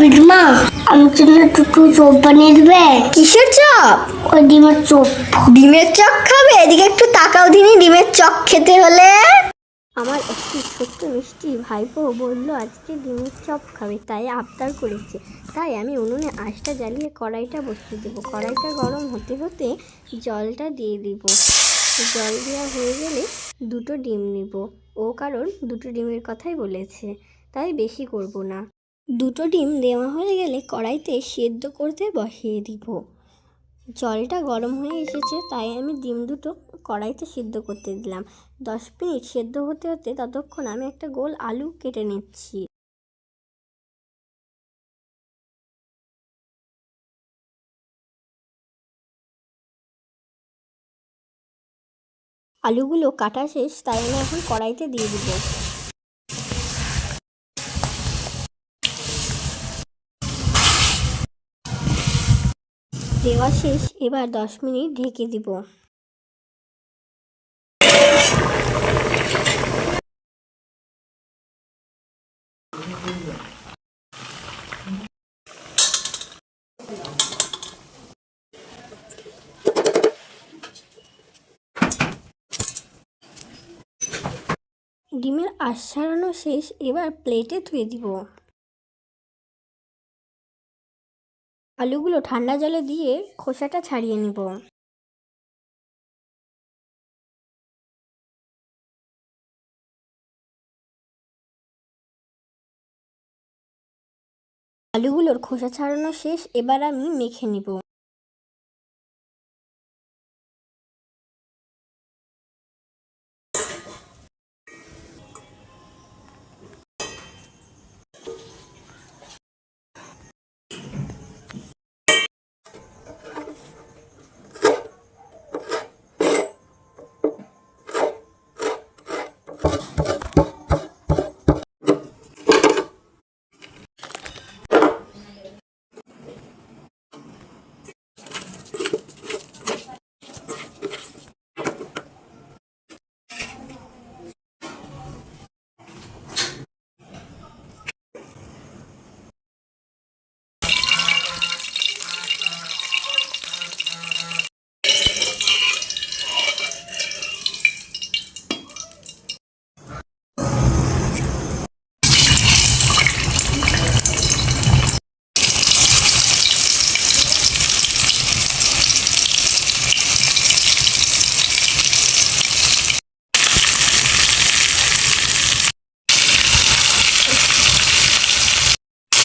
বিটমা আমি জন্য দুটো চোপ বানিয়ে দেবে। কিসের চপ? ওই ডিমের চোপ। ডিমের চপ খাবে? এদিকে একটু তাকাও দিনি ডিমের চপ খেতে হলে। আমার একটি ছোট্ট মিষ্টি ভাইপো বলল আজকে ডিমের চপ খাবে। তাই আবদার করেছে। তাই আমি উনুনে আঁশটা জ্বালিয়ে কড়াইটা বসিয়ে দেবো। কড়াইটা গরম হতে হতে জলটা দিয়ে দিব। জল দেওয়া হয়ে গেলে দুটো ডিম নিব। ও কারণ দুটো ডিমের কথাই বলেছে তাই বেশি করব না। দুটো ডিম দেওয়া হয়ে গেলে কড়াইতে সেদ্ধ করতে বসিয়ে দিব। জলটা গরম হয়ে এসেছে, তাই আমি ডিম দুটো কড়াইতে সিদ্ধ করতে দিলাম। দশ মিনিট সেদ্ধ হতে হতে ততক্ষণ আমি একটা গোল আলু কেটে নিচ্ছি। আলুগুলো কাটা শেষ, তাই আমি এখন কড়াইতে দিয়ে দিব। দেওয়া শেষ এবার দশ মিনিট ঢেকে দিব। ডিমের আশ শেষ এবার প্লেটে ধুয়ে দিব। আলুগুলো ঠান্ডা জলে দিয়ে খোসাটা ছাড়িয়ে নিব। আলুগুলোর খোসা ছাড়ানো শেষ, এবার আমি মেখে নিব। you.